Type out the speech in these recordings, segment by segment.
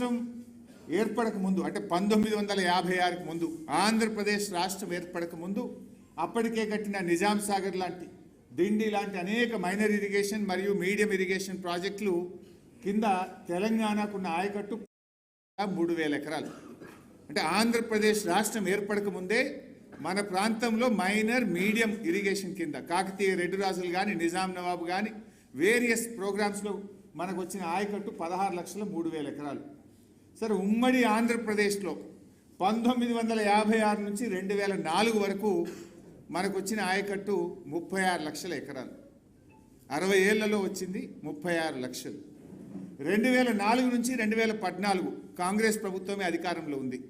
రాష్ట్రం ఏర్పడక ముందు అంటే పంతొమ్మిది వందల యాభై ఆరుకు ముందు ఆంధ్రప్రదేశ్ రాష్ట్రం ఏర్పడక ముందు అప్పటికే కట్టిన నిజాం సాగర్ లాంటి దిండి లాంటి అనేక మైనర్ ఇరిగేషన్ మరియు మీడియం ఇరిగేషన్ ప్రాజెక్టులు కింద తెలంగాణకున్న ఆయకట్టు మూడు వేల ఎకరాలు. అంటే ఆంధ్రప్రదేశ్ రాష్ట్రం ఏర్పడక ముందే మన ప్రాంతంలో మైనర్ మీడియం ఇరిగేషన్ కింద కాకతీయ రెడ్డి రాజులు కానీ నిజాం నవాబు కానీ వేరియస్ ప్రోగ్రామ్స్లో మనకు వచ్చిన ఆయకట్టు పదహారు లక్షల మూడు వేల ఎకరాలు. సరే ఉమ్మడి ఆంధ్రప్రదేశ్లో పంతొమ్మిది వందల యాభై ఆరు నుంచి రెండు వేల నాలుగు వరకు మనకు వచ్చిన ఆయకట్టు ముప్పై ఆరు లక్షల ఎకరాలు. అరవై ఏళ్ళలో వచ్చింది ముప్పై ఆరు లక్షలు. రెండు వేల నాలుగు నుంచి రెండు వేల పద్నాలుగు కాంగ్రెస్ ప్రభుత్వమే అధికారంలో ఉంది.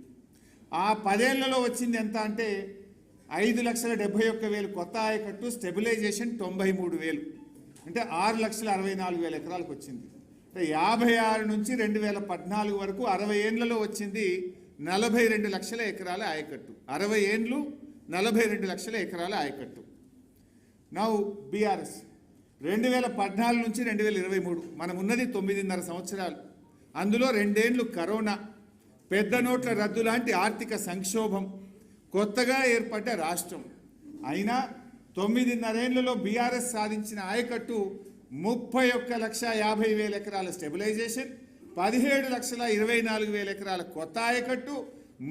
ఆ పదేళ్ళలో వచ్చింది ఎంత అంటే ఐదు లక్షల డెబ్బై ఒక్క వేలు కొత్త ఆయకట్టు స్టెబిలైజేషన్ తొంభై మూడు వేలు. అంటే ఆరు లక్షల అరవై నాలుగు వేల ఎకరాలకు వచ్చింది. యాభై ఆరు నుంచి రెండు వేల పద్నాలుగు వరకు అరవై ఏండ్లలో వచ్చింది నలభై రెండు లక్షల ఎకరాల ఆయకట్టు. అరవై ఏండ్లు నలభై రెండు లక్షల ఎకరాల ఆయకట్టు. నౌ బీఆర్ఎస్ రెండు వేల పద్నాలుగు నుంచి రెండు వేల ఇరవై మూడు. మనం ఉన్నది తొమ్మిదిన్నర సంవత్సరాలు. అందులో రెండేండ్లు కరోనా. పెద్ద నోట్ల రద్దు లాంటి ఆర్థిక సంక్షోభం. కొత్తగా ఏర్పడ్డ రాష్ట్రం. అయినా తొమ్మిదిన్నరేళ్ళలో బీఆర్ఎస్ సాధించిన ఆయకట్టు ముప్పై ఒక్క లక్ష యాభై వేల ఎకరాల స్టెబిలైజేషన్ పదిహేడు లక్షల ఇరవై నాలుగు వేల ఎకరాల కొత్త ఆయకట్టు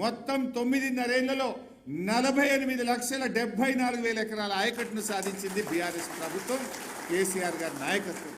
మొత్తం తొమ్మిదిన్నరేళ్ళలో నలభై ఎనిమిది లక్షల డెబ్బై నాలుగు వేల ఎకరాల ఆయకట్టును సాధించింది బీఆర్ఎస్ ప్రభుత్వం కేసీఆర్ గారి నాయకత్వం.